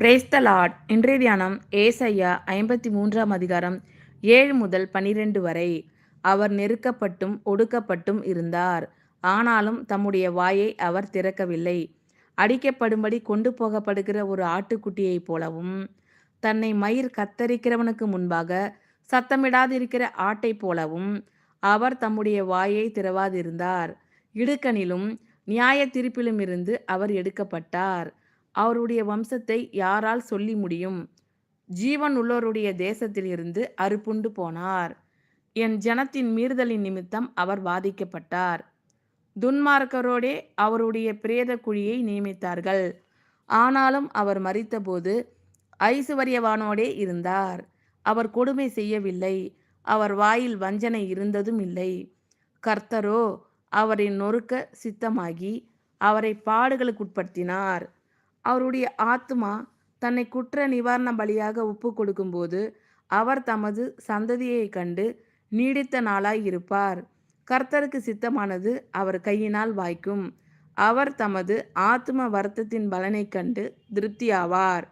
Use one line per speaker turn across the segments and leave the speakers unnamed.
Brace இன்றைய தியானம் ஏசையா ஐம்பத்தி மூன்றாம் அதிகாரம் ஏழு முதல் பனிரெண்டு வரை. அவர் நெருக்கப்பட்டும் ஒடுக்கப்பட்டும் இருந்தார். ஆனாலும் தம்முடைய வாயை அவர் திறக்கவில்லை. அடிக்கப்படும்படி கொண்டு போகப்படுகிற ஒரு ஆட்டுக்குட்டியைப் போலவும் தன்னை மயிர் கத்தரிக்கிறவனுக்கு முன்பாக சத்தமிடாதிருக்கிற ஆட்டைப் போலவும் அவர் தம்முடைய வாயை திறவாதிருந்தார். இடுக்கனிலும் நியாய தீர்ப்பிலும் இருந்து அவர் எடுக்கப்பட்டார். அவருடைய வம்சத்தை யாரால் சொல்லி முடியும்? ஜீவன் உள்ளோருடைய தேசத்திலிருந்து அறுப்புண்டு போனார். என் ஜனத்தின் மீறுதலின் நிமித்தம் அவர் வாதிக்கப்பட்டார். துன்மார்க்கரோடே அவருடைய பிரேத குழியை நியமித்தார்கள். ஆனாலும் அவர் மறித்தபோது ஐசுவரியவானோடே இருந்தார். அவர் கொடுமை செய்யவில்லை. அவர் வாயில் வஞ்சனை இருந்ததும் இல்லை கர்த்தரோ அவரை நொறுக்க சித்தமாகி அவரை பாடுகளுக்குட்படுத்தினார். அவருடைய ஆத்மா தன்னை குற்ற நிவாரண பலியாக ஒப்பு கொடுக்கும்போது அவர் தமது சந்ததியை கண்டு நீடித்த நாளாய் இருப்பார். கர்த்தருக்கு சித்தமானது அவர் கையினால் வாய்க்கும். அவர் தமது ஆத்ம வருத்தத்தின் பலனை கண்டு திருப்தியாவார்.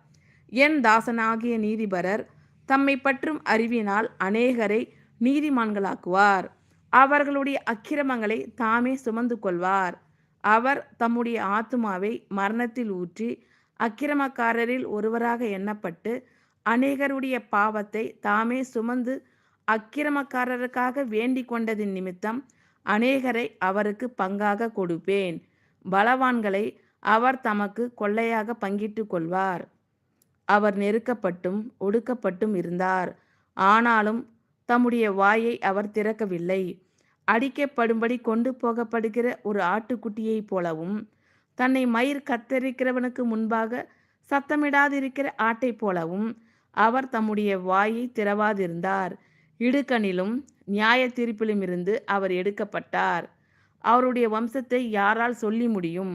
என் தாசனாகிய நீதிபரர் தம்மை பற்றும் அறிவினால் அநேகரை நீதிமான்களாக்குவார். அவர்களுடைய அக்கிரமங்களை தாமே சுமந்து கொள்வார். அவர் தம்முடைய ஆத்துமாவை மரணத்தில் ஊற்றி அக்கிரமக்காரரில் ஒருவராக எண்ணப்பட்டு அநேகருடைய பாவத்தை தாமே சுமந்து அக்கிரமக்காரருக்காக வேண்டிக் கொண்டதின் நிமித்தம் அநேகரை அவருக்கு பங்காக கொடுப்பேன். பலவான்களை அவர் தமக்கு கொள்ளையாக பங்கிட்டு கொள்வார். அவர் நெருக்கப்பட்டும் ஒடுக்கப்பட்டும் இருந்தார். ஆனாலும் தம்முடைய வாயை அவர் திறக்கவில்லை. அடிக்கப்படும்படி கொண்டு போகப்படுகிற ஒரு ஆட்டுக்குட்டியைப் போலவும் தன்னை மயிர் கத்தரிக்கிறவனுக்கு முன்பாக சத்தமிடாதிருக்கிற ஆட்டைப் போலவும் அவர் தம்முடைய வாயை திறவாதிருந்தார். இடுக்கணிலும் நியாய தீர்ப்பிலும் இருந்து அவர் எடுக்கப்பட்டார். அவருடைய வம்சத்தை யாரால் சொல்லி முடியும்?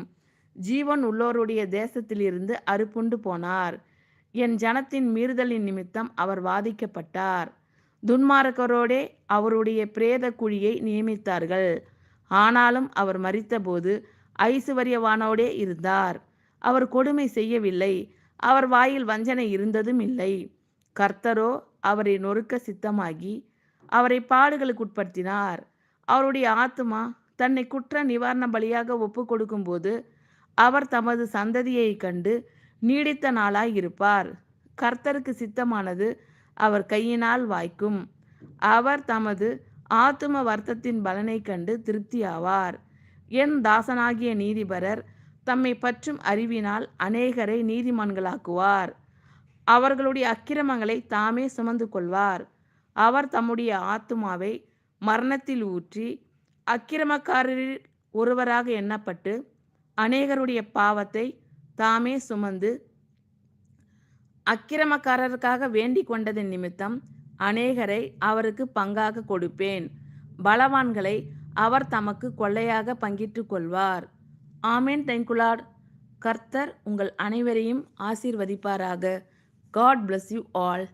ஜீவன் உள்ளோருடைய தேசத்திலிருந்து அறுப்புண்டு போனார். என் ஜனத்தின் மீறுதலின் நிமித்தம் அவர் வாதிக்கப்பட்டார். துன்மார்க்கரோடே அவருடைய பிரேத குழியை நியமித்தார்கள். ஆனாலும் அவர் மறித்தபோது ஐசுவரியவானோடே இருந்தார். அவர் கொடுமை செய்யவில்லை. அவர் வாயில் வஞ்சனை இருந்ததும் இல்லை. கர்த்தரோ அவரை நொறுக்க சித்தமாகி அவரை பாடுகளுக்குட்படுத்தினார். அவருடைய ஆத்மா தன்னை குற்ற நிவாரண பலியாக ஒப்பு கொடுக்கும்போது அவர் தமது சந்ததியை கண்டு நீடித்த நாளாய் இருப்பார் கர்த்தருக்கு சித்தமானது அவர் கையினால் வாய்க்கும். அவர் தமது ஆத்தும வர்த்தத்தின் பலனை கண்டு திருப்தியாவார். என் தாசனாகிய நீதிபரர் தம்மை பற்றும் அறிவினால் அநேகரை நீதிமான்களாக்குவார். அவர்களுடைய அக்கிரமங்களை தாமே சுமந்து கொள்வார். அவர் தம்முடைய ஆத்துமாவை மரணத்தில் ஊற்றி அக்கிரமக்காரரில் ஒருவராக எண்ணப்பட்டு அநேகருடைய பாவத்தை தாமே சுமந்து அக்கிரமக்காரருக்காக வேண்டிக் கொண்டது நிமித்தம் அநேகரை அவருக்கு பங்காக கொடுப்பேன். பலவான்களை அவர் தமக்கு கொள்ளையாக பங்கிட்டுக் கொள்வார். ஆமேன் தேங்குலாட் கர்த்தர் உங்கள் அனைவரையும் ஆசீர்வதிப்பாராக. God bless you all.